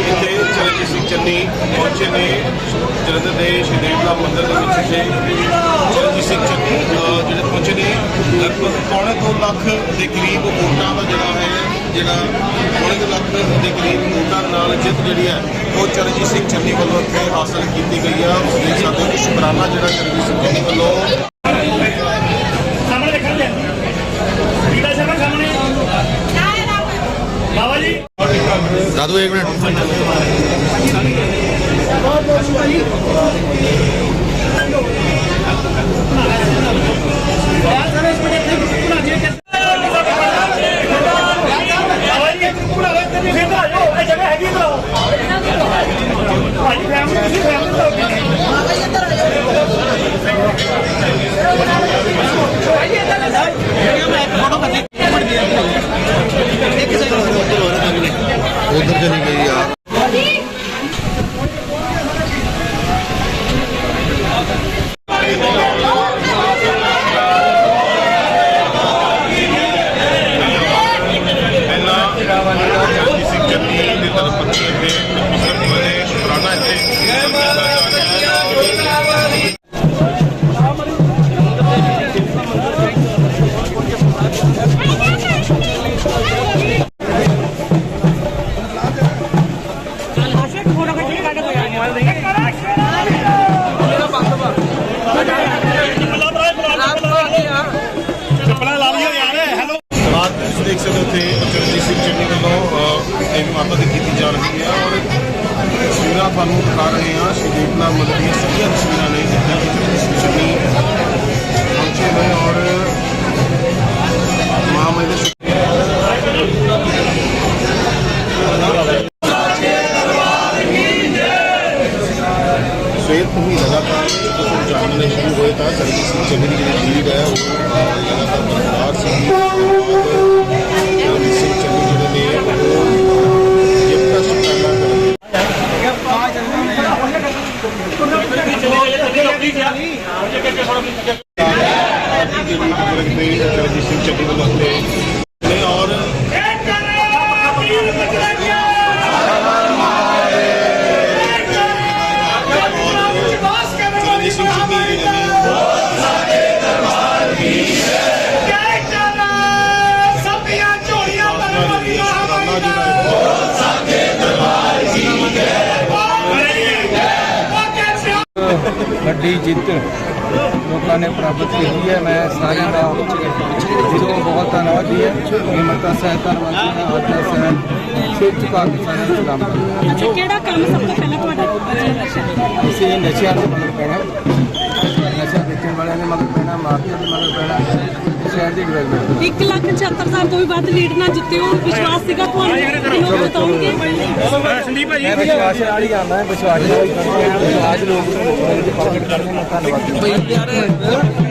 ਇੱਥੇ ਚਰਨਜੀਤ ਸਿੰਘ ਚੰਨੀ ਪਹੁੰਚੇ ਨੇ। ਜਲੰਧਰ ਦੇ ਸ਼ਹੀਦ ਦਾ ਮੰਦਿਰ ਦੇ ਵਿੱਚ ਇੱਥੇ ਚਰਨਜੀਤ ਸਿੰਘ ਚੰਨੀ ਜਿਹੜੇ ਪਹੁੰਚੇ ਨੇ। ਲਗਭਗ ਪੌਣੇ ਦੋ ਲੱਖ ਦੇ ਕਰੀਬ ਵੋਟਾਂ ਦਾ ਜਿਹੜਾ ਹੈ, ਜਿਹੜਾ ਪੌਣੇ ਦੋ ਲੱਖ ਦੇ ਕਰੀਬ ਵੋਟਾਂ ਨਾਲ ਜਿੱਤ ਜਿਹੜੀ ਹੈ, ਉਹ ਚਰਨਜੀਤ ਸਿੰਘ ਚੰਨੀ ਵੱਲੋਂ ਇੱਥੇ ਹਾਸਲ ਕੀਤੀ ਗਈ ਆ। ਦੇਖ ਸਕਦੇ ਹੋ ਕਿ ਸ਼ੁਕਰਾਨਾ ਜਿਹੜਾ ਚਰਨਜੀਤ ਸਿੰਘ ਚੰਨੀ ਵੱਲੋਂ ਦਾਦੂ ਇੱਕ ਮਿੰਟ। ਬਾਬਾ ਜੀ ਪੂਰਾ ਵੇ ਤੇ ਫਿਰ ਤਾਂ ਆਜੋ ਇਹ ਜਗ੍ਹਾ ਹੈਗੀ ਤਾਂ ਭਾਈ ਫੈਮਿਲੀ ਤੁਸੀਂ ਹੈਲੋ ਤੁਸੀਂ ਦੇਖ ਸਕਦੇ ਹੋ ਉੱਥੇ ਚਰਨਜੀਤ ਸਿੰਘ ਚੰਨੀ ਵੱਲੋਂ ਅਹ, ਇਹ ਮਾਤਾ ਦੀ ਕੀਤੀ ਜਾ ਰਹੀ ਹੈ ਔਰ ਤਸਵੀਰਾਂ ਤੁਹਾਨੂੰ ਦਿਖਾ ਰਹੇ ਹਾਂ। ਸ਼ਹੀਦ ਨਾਲ ਮੰਦਰ ਦੀਆਂ ਸਾਰੀਆਂ ਤਸਵੀਰਾਂ ਨੇ ਜਿੱਥੇ ਕਿ ਚਰਨਜੀਤ ਸਿੰਘ ਚੰਨੀ ਪਹੁੰਚੇ ਨੇ ਔਰ ਮਹਾਮਾਈ ਦੇ ਸਵੇਰ ਤੋਂ ਹੀ ਲਗਾਤਾਰ ਜਦੋਂ ਜਾਣਨੇ ਸ਼ੁਰੂ ਹੋਏ ਤਾਂ ਚਰਨਜੀਤ ਸਿੰਘ ਚੰਨੀ ਦੀ ਜਿਹੜੀ ਲੀਡ ਹੈ ਉਹ ਲਗਾਤਾਰ ਸਿੰਘ ਚੰਨੀ ਜਿਹੜੇ ਨੇ ਵੱਡੀ ਜਿੱਤ ਲੋਕਾਂ ਨੇ ਪ੍ਰਾਪਤ ਕੀਤੀ ਹੈ। ਮੈਂ ਸਾਰਿਆਂ ਦਾ ਦਿਲੋਂ ਬਹੁਤ ਧੰਨਵਾਦੀ ਹੈ। ਹਿੰਮਤਾਂ ਸਹਿਤਾਂ ਵਾਸਤੇ ਆਦਰ ਸਹਿ ਸਿਰ ਝੁਕਾ ਕੇ ਸਾਰਿਆਂ ਨੂੰ ਸਲਾਮ ਅੱਛਾ ਕਿਹੜਾ ਕੰਮ ਸਭ ਤੋਂ ਪਹਿਲਾਂ ਤੁਹਾਡਾ? ਕੀਤਾ ਨਸ਼ਿਆਂ ਦੇ ਮਗਰ ਪੈਣਾ ਨਸ਼ਾ ਵੇਚਣ ਵਾਲਿਆਂ ਦੇ ਮਗਰ ਪੈਣਾ ਮਾਫੀਆ ਦੇ ਮਗਰ ਪੈਣਾ ਸ਼ਹਿਰ ਦੀ ਡਿਵੈਲਪਮੈਂਟ 1 ਲੱਖ 74000 ਤੋਂ ਵੀ ਵੱਧ ਲੀਡ ਨਾਲ ਜਿੱਤੇ ਹੋ ਵਿਸ਼ਵਾਸ ਸੀਗਾ ਤੁਹਾਨੂੰ? ਕਿਹਨੂੰ ਬਤਾਉਂਗੇ ਸੰਦੀਪ ਭਾਜੀ। ਮੈਂ ਵਿਸ਼ਵਾਸ ਨਾਲ ਹੀ ਆਉਂਦਾ ਵਿਸ਼ਵਾਸ ਨਾਲ ਹੀ ਹਾਂ। ਵਿਸ਼ਵਾਸ ਲੋਕ ਪ੍ਰਗਟ ਕਰਦੇ ਨੇ ਧੰਨਵਾਦ।